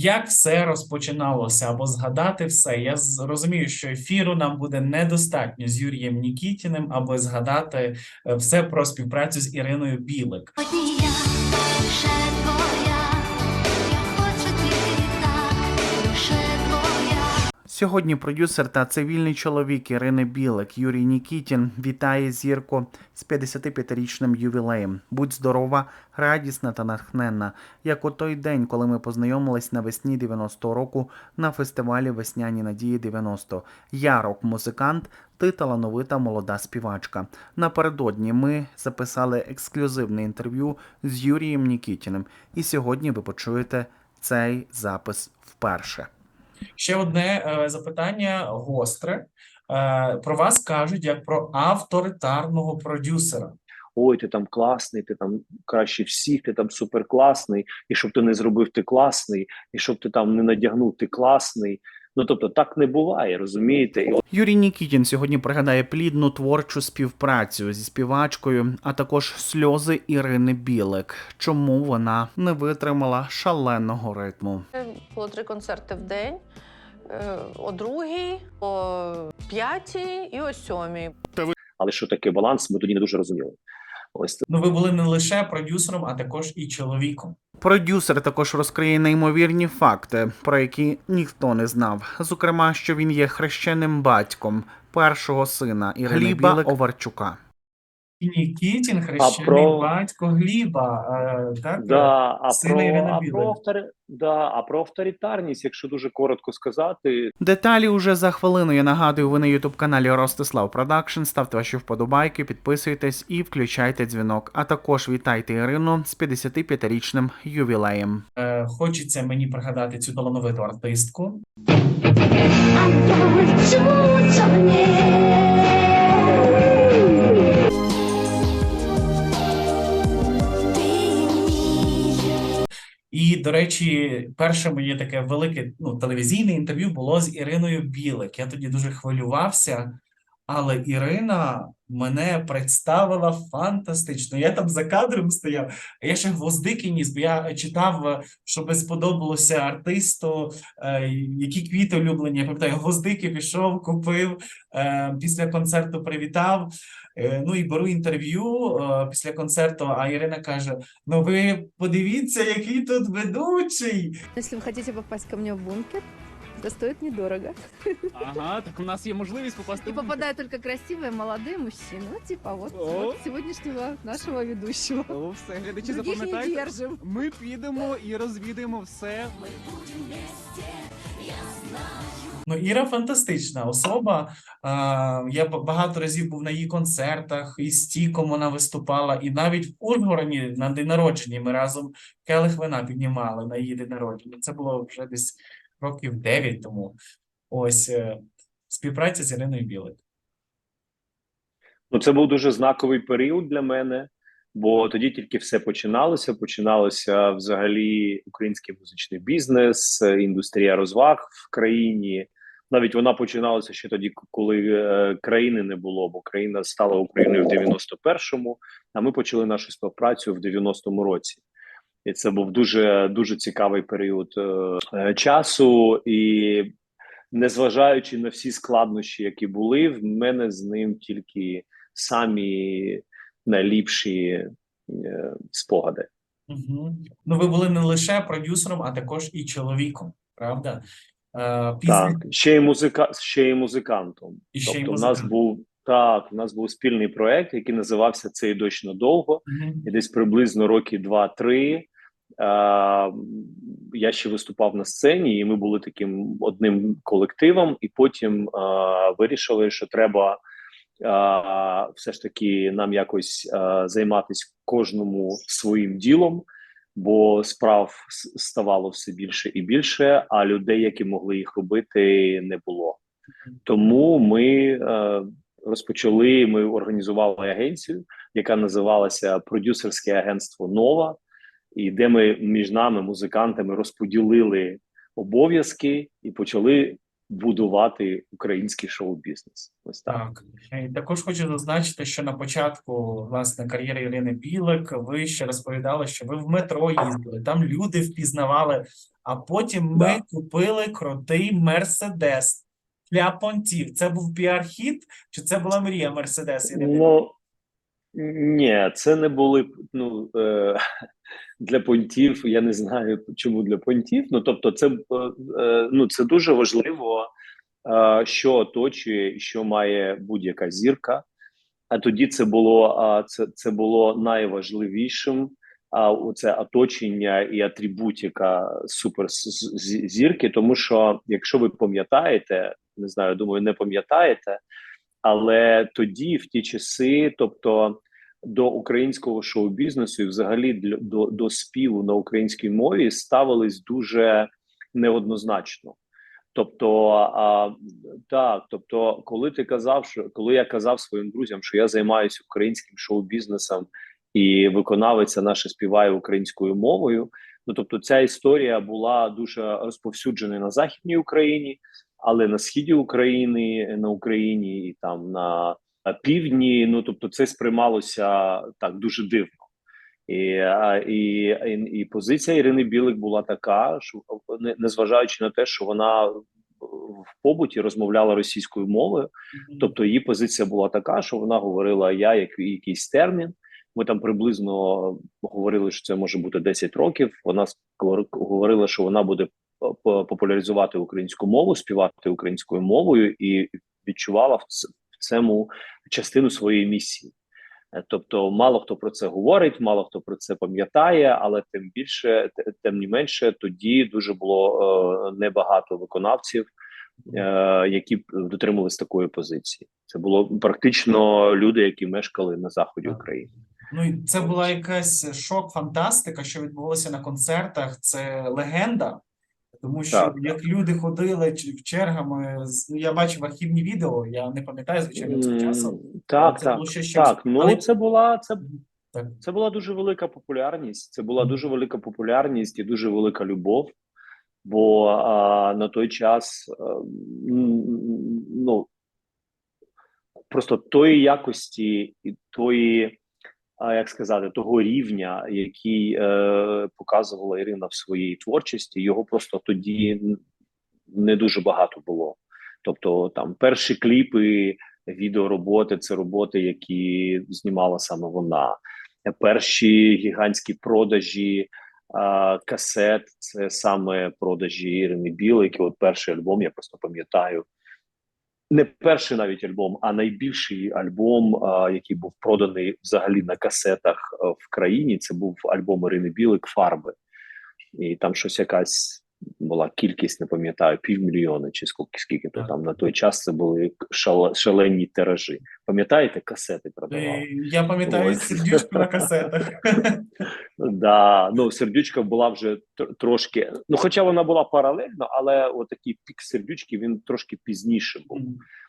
як все розпочиналося, або згадати все. Я розумію, що ефіру нам буде недостатньо з Юрієм Нікітіним, аби згадати е, все про співпрацю з Іриною Білик. Сьогодні продюсер та цивільний чоловік Ірини Білик Юрій Нікітін вітає зірку з 55-річним ювілеєм. Будь здорова, радісна та натхненна, як у той день, коли ми познайомились навесні 90-го року на фестивалі Весняні надії 90. Я рок-музикант, ти талановита молода співачка. Напередодні ми записали ексклюзивне інтерв'ю з Юрієм Нікітіним, і сьогодні ви почуєте цей запис вперше. Ще одне е, запитання гостре. Е, Про вас кажуть як про авторитарного продюсера. ой, ти там класний, ти там краще всіх, ти там суперкласний, і щоб ти не зробив, ти класний, і щоб ти там не надягнув, ти класний. Ну тобто так не буває, розумієте? Юрій Нікітін сьогодні пригадає плідну творчу співпрацю зі співачкою, а також сльози Ірини Білик. Чому вона не витримала шаленого ритму? Було три концерти в день. е, О другій, о п'ятій і о сьомій. але що таке баланс, ми тоді не дуже розуміли. Ось Ну, ви були не лише продюсером, а також і чоловіком. Продюсер також розкриє неймовірні факти, про які ніхто не знав. Зокрема, що він є хрещеним батьком першого сина Ірини Гліба Білик Оварчука. І Нікітін, хрещений про- батько Гліба. е, Так? да, а про, а, про автори, да, а про авторитарність, якщо дуже коротко сказати, Деталі уже за хвилину. Я нагадую, ви на ютуб каналі Ростислав Продакшн. Ставте ваші вподобайки, підписуйтесь і включайте дзвінок. А також вітайте Ірину з 55-річним ювілеєм. Е, Хочеться мені пригадати цю талановиту артистку. І, до речі, перше моє таке велике ну, телевізійне інтерв'ю було з Іриною Білик. Я тоді дуже хвилювався, але Ірина мене представила фантастично. Я там за кадром стояв, я ще гвоздики ніс, бо я читав, щоб сподобалося артисту, е, які квіти улюблені. Я пам'ятаю, гвоздики пішов, купив, е, після концерту привітав. Е, Ну і беру інтерв'ю після концерту, а Ірина каже: Ну, ви подивіться, який тут ведучий. Если вы хотите попасть ко мне в бункер, это стоит недорого. Ага, так у нас є можливість попасти. И в бункер. попадают только красивые молодые мужчины. Ну, типа вот, О. вот сегодняшнего нашего ведущего. О, все, глядачі, Других не запам'ятайте. держим. Ми підемо і розвідаємо все. Ну, Іра фантастична особа. А, я ба- багато разів був на її концертах, і з Тіком вона виступала, і навіть в Ужгороді на день народження ми разом келих вина піднімали на її день народження. Це було вже десь років 9 тому. Ось е, співпраця з Іриною Білик. Ну, це був дуже знаковий період для мене, бо тоді тільки все починалося. Починалося взагалі український музичний бізнес, індустрія розваг в країні. Навіть вона починалася ще тоді, коли е, країни не було, бо країна стала Україною в 91-му, а ми почали нашу співпрацю в 90-му році. І це був дуже дуже цікавий період е, часу. І незважаючи на всі складнощі, які були, в мене з ним тільки самі найліпші е, спогади. Угу. Ну, ви були не лише продюсером, а також і чоловіком, правда? Е, після... Так, ще й музика, ще й музикантом. І ще й тобто, у нас був так, у нас був спільний проект, який називався Цей дощ надовго. Мгм. І десь приблизно роки два-три. Я ще виступав на сцені, і ми були таким одним колективом, і потім е, вирішили, що треба е, все ж таки нам якось е, займатися кожному своїм ділом, бо справ ставало все більше і більше, а людей, які могли їх робити, не було. Тому ми е, розпочали. Ми організували агенцію, яка називалася Продюсерське агентство Нова, і де ми між нами, музикантами, розподілили обов'язки і почали будувати український шоу-бізнес. Ось так. Так, і також хочу зазначити, що на початку власне кар'єри Ірини Білик ви ще розповідали, що ви в метро їздили, там люди впізнавали а потім ми Да. купили крутий Мерседес для понтів. Це був піар-хіт, чи це була мрія Мерседес? Ну ні, це не були ну е, для понтів. Я не знаю, чому для понтів. Ну тобто, це е, е, ну це дуже важливо, е, що оточує, що має будь-яка зірка. А тоді це було це, це було найважливішим. А оце оточення і атрибутика суперзірки, тому що якщо ви пам'ятаєте, не знаю, думаю, не пам'ятаєте, але тоді, в ті часи, тобто до українського шоу-бізнесу і взагалі до, до співу на українській мові ставились дуже неоднозначно. Тобто, а, так, тобто, коли ти казав, що коли я казав своїм друзям, що я займаюся українським шоу-бізнесом і виконавиця наша співає українською мовою. Ну тобто, ця історія була дуже розповсюджена на західній Україні, але на східі України, на Україні і там на півдні. Ну тобто, це сприймалося так дуже дивно. І, і, і, і позиція Ірини Білик була така, що незважаючи на те, що вона в побуті розмовляла російською мовою. Тобто її позиція була така, що вона говорила я як якийсь термін. Ми там приблизно говорили, що це може бути 10 років. Вона говорила, що вона буде популяризувати українську мову, співати українською мовою, і відчувала в цьому частину своєї місії. Е, Тобто, мало хто про це говорить, мало хто про це пам'ятає, але тим більше, тим не менше, тоді дуже було е, небагато виконавців, е, які б дотримувались такої позиції. Це було практично люди, які мешкали на заході України. Ну і це була якась шок, фантастика, що відбувалося на концертах. Це легенда, тому що Так. як люди ходили ч- чергами, ну, я бачив архівні відео, я не пам'ятаю, звичайно, це часу. Так, це так, було ще так. Ну Але- це була це. Так. Це була дуже велика популярність. Це була дуже велика популярність і дуже велика любов. Бо а, на той час а, ну просто тої якості і тої, як сказати, того рівня, який е, показувала Ірина в своїй творчості, його просто тоді не дуже багато було. Тобто, там перші кліпи, відеороботи це роботи, які знімала саме вона. Перші гігантські продажі а, касет це саме продажі Ірини Білик. От перший альбом, я просто пам'ятаю. Не перший навіть альбом, а найбільший альбом, який був проданий взагалі на касетах в країні. Це був альбом Ірини Білик Фарби. І там щось якась була кількість, не пам'ятаю, півмільйона чи скільки, скільки то там на той час це були шале- шалені тиражі. Пам'ятаєте, касети продавали? Е, Я пам'ятаю сердючку на касетах. Да, ну сердючка була вже трошки. Ну, хоча вона була паралельно, але отакий пік сердючки він трошки пізніше був.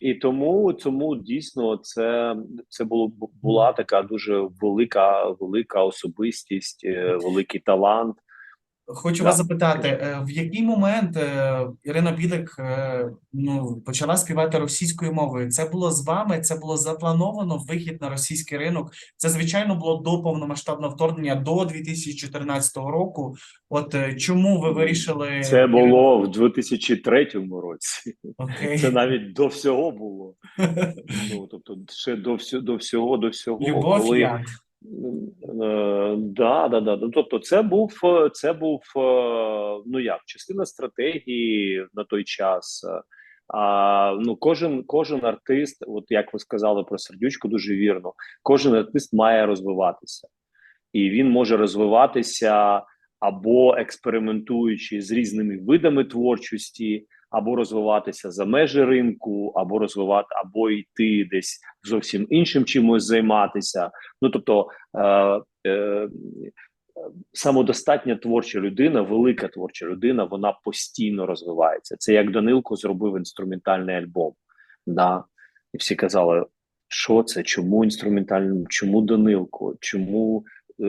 І тому тому дійсно це, це було була така дуже велика, велика особистість, е, великий талант. Хочу вас запитати, е, в який момент е, Ірина Білик е, ну, почала співати російською мовою? Це було з вами? Це було заплановано вихід на російський ринок? Це, звичайно, було до повномасштабного вторгнення до 2014 року. От чому ви вирішили Це було в 2003 році. Окей. Це навіть до всього було. Ну тобто, ще до всього, до всього, до всього, Любов коли як? Е, Да, да, да. Ну, тобто, це був е, це був е, ну як частина стратегії на той час. А ну кожен кожен артист, от як ви сказали про сердючку, дуже вірно. Кожен артист має розвиватися, і він може розвиватися або експериментуючи з різними видами творчості, або розвиватися за межі ринку, або розвивати, або йти десь зовсім іншим чимось займатися. Ну тобто е, е, самодостатня творча людина, велика творча людина, вона постійно розвивається. Це як Данилко зробив інструментальний альбом. Да? І всі казали, що це, чому інструментальний, чому Данилко, чому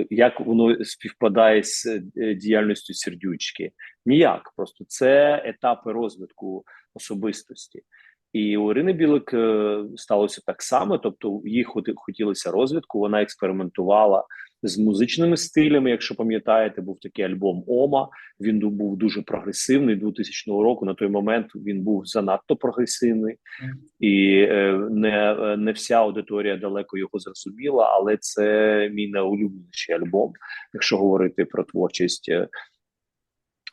як воно співпадає з е, діяльністю сердючки? Ніяк, просто це етапи розвитку особистості. І у Ірини Білик е, сталося так само. Тобто, їй хотілося розвитку. Вона експериментувала з музичними стилями. Якщо пам'ятаєте, був такий альбом Ома. Він був дуже прогресивний 2000 року. На той момент він був занадто прогресивний, і е, не, е, не вся аудиторія далеко його зрозуміла. Але це мій найулюбленіший альбом, якщо говорити про творчість.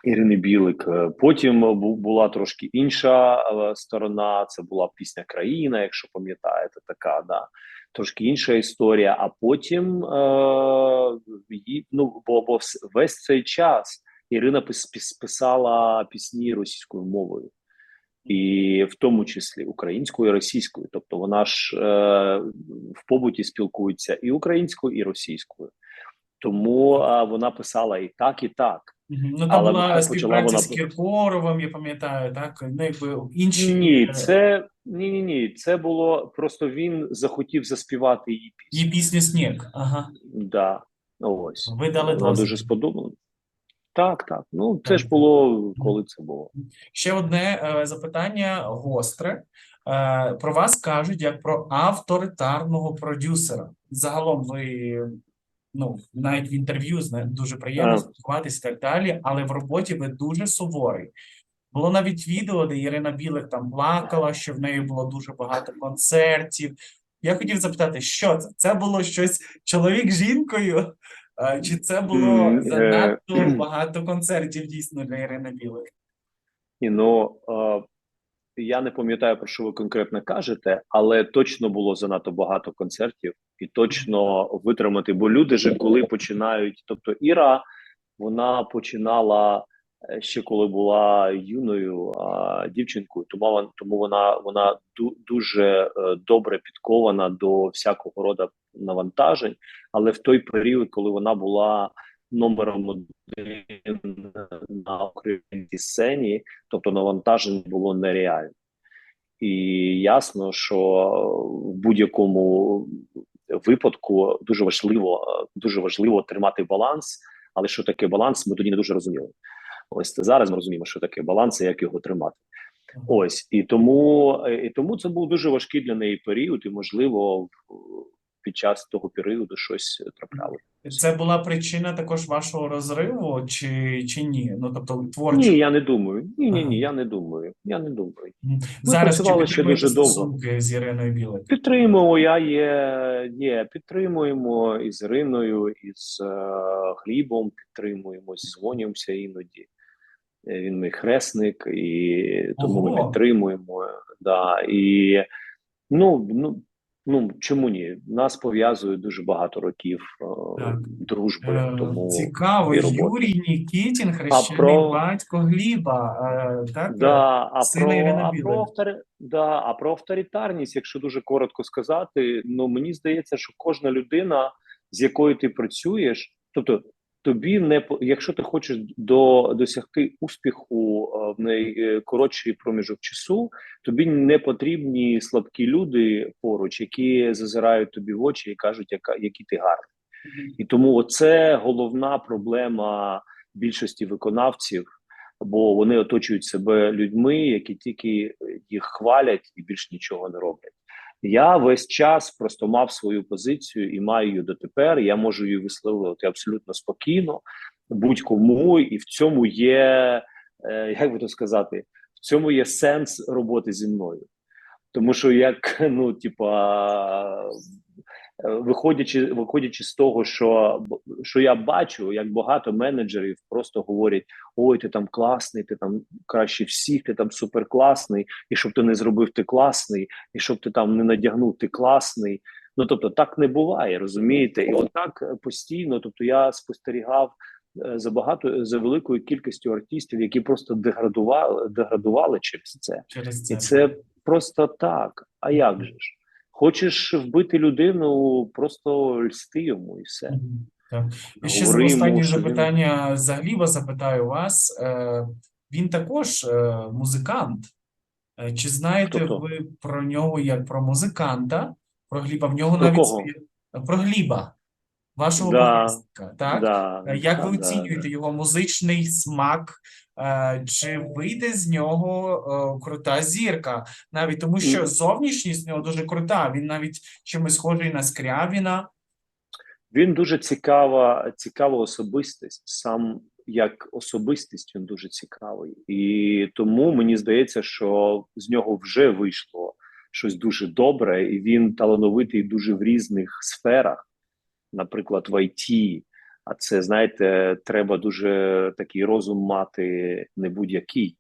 Е, Ірини Білик. Е, Потім була трошки інша е, сторона. Це була пісня Країна, якщо пам'ятаєте, така да трошки інша історія. А потім е, ну бо, бо весь цей час Ірина пис, пис, писала пісні російською мовою. І в тому числі українською і російською, тобто вона ж е, в побуті спілкується і українською, і російською, тому е, вона писала і так, і так. Ну, там Але була співпраця вона- з Кіркоровим, я пам'ятаю, так? Ну, якби інші. Ні, е, це ні, ні, ні. Це було просто він захотів заспівати її пісню. Її пісню «Сніг». Ага. Да, ось Ви дали вона дуже сподобала. Так, так. Ну це Так, ж було коли це було. Ще одне е, запитання гостре. Е, Про вас кажуть як про авторитарного продюсера. Загалом ви, ну, навіть в інтерв'ю дуже приємно спілкуватися і так далі, але в роботі ви дуже суворий. Було навіть відео, де Ірина Білик там плакала, що в неї було дуже багато концертів. Я хотів запитати, що це? Це було щось чоловік з жінкою? Чи це було е, занадто багато концертів дійсно для Ірини Білик? І ну я не пам'ятаю про що ви конкретно кажете, але точно було занадто багато концертів, і точно витримати. Бо люди же коли починають, тобто Іра, вона починала е, ще коли була юною а, дівчинкою, тому тому вона вона ду, дуже е, добре підкована до всякого роду навантажень. Але в той період, коли вона була номером один на українській сцені, тобто навантажень було нереально. І ясно, що в будь-якому випадку дуже важливо, дуже важливо тримати баланс. Але що таке баланс, ми тоді не дуже розуміли. Ось зараз ми розуміємо, що таке баланс і як його тримати. Ось і тому, і тому це був дуже важкий для неї період, і можливо, під час того періоду щось трапляло. Це була причина також вашого розриву, чи, чи ні? Ну, тобто, творчо. Ні, я не думаю. Ні, ні, ні, я не думаю. Я не думаю. Мгм. Зараз працювали ще дуже довго. з Іриною Білик? Підтримуємо. Я є, є підтримуємо із Іриною, із е, Глібом. Підтримуємо, дзвонимося іноді. Е, Він мій хресник, і тому ми підтримуємо. Да, і ну, ну, ну чому ні? Нас пов'язує дуже багато років е, Так. дружби. Е, Тому Цікаво, і. Юрій Нікітін, хрещений про- батько Гліба, е, так? Да, а про, а, про автор... да, а про авторитарність, якщо дуже коротко сказати, ну мені здається, що кожна людина, з якою ти працюєш, тобто тобі не якщо ти хочеш до досягти успіху е, в найкоротший проміжок часу, тобі не потрібні слабкі люди поруч, які зазирають тобі в очі і кажуть, яка які ти гарний. І тому оце головна проблема більшості виконавців, бо вони оточують себе людьми, які тільки їх хвалять і більш нічого не роблять. Я весь час просто мав свою позицію і маю її дотепер. Я можу її висловлювати абсолютно спокійно, будь-кому, і в цьому є, е, як би то сказати, в цьому є сенс роботи зі мною. Тому що як ну, типа, виходячи, виходячи з того, що, що я бачу, як багато менеджерів просто говорять: ой, ти там класний, ти там краще всіх, ти там суперкласний, і щоб ти не зробив, ти класний, і щоб ти там не надягнув, ти класний. Ну тобто так не буває, розумієте? І отак постійно. Тобто я спостерігав е, за багато за великою кількістю артистів, які просто деградували, деградували через це. Через це. І це просто так. А як же ж? Хочеш вбити людину, просто льсти йому і все. Так. І ще Говори останнє він- запитання за Гліба запитаю вас. Е, Він також е, музикант. Е, Чи знаєте Хто то? ви про нього як про музиканта? Про Гліба? В нього Про навіть кого? про Гліба. Вашого Да, богиська, так? Да, Е, Як ви да, оцінюєте його музичний смак? Е, Чи вийде з нього е, крута зірка? Навіть тому, що зовнішність в нього дуже крута. Він навіть чимось схожий на Скрябіна. Він дуже цікава, цікава особистість. Сам як особистість він дуже цікавий, і тому мені здається, що з нього вже вийшло щось дуже добре, і він талановитий дуже в різних сферах, наприклад, в ІТ. А це знаєте, треба дуже такий розум мати, не будь-який.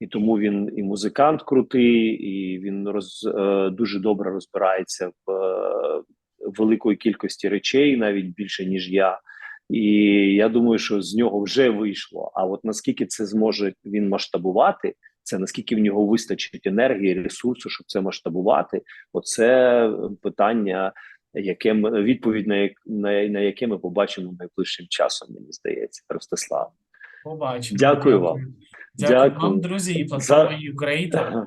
І тому він і музикант крутий, і він роз, е, дуже добре розбирається в е, великої кількості речей, навіть більше ніж я. І я думаю, що з нього вже вийшло. А от наскільки це зможе він масштабувати, це наскільки в нього вистачить енергії, ресурсу, щоб це масштабувати, оце питання, яке ми відповідь на, на, на яке ми побачимо найближчим часом. Мені здається, Ростислав. Побачимо. Дякую вам. Дякую вам, друзі, і платформа Юкрейтор.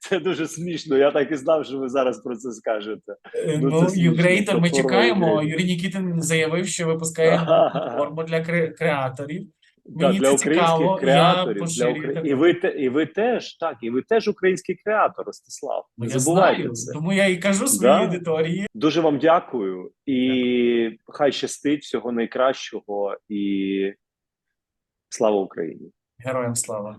Це дуже смішно. Я так і знав, що ви зараз про це скажете. Е, Ну, Ну. Юкрейтор, ми чекаємо. Юрій Нікітин заявив, що випускає платформу для кре- Так, Мені для українських креаторів, для Украї... і ви те, і ви теж так, і ви теж український креатор, Ростислав. Не Я забувайте знаю, це. тому я і кажу своїй Да. аудиторії. Дуже вам дякую і хай щастить всього найкращого і слава Україні. Героям слава.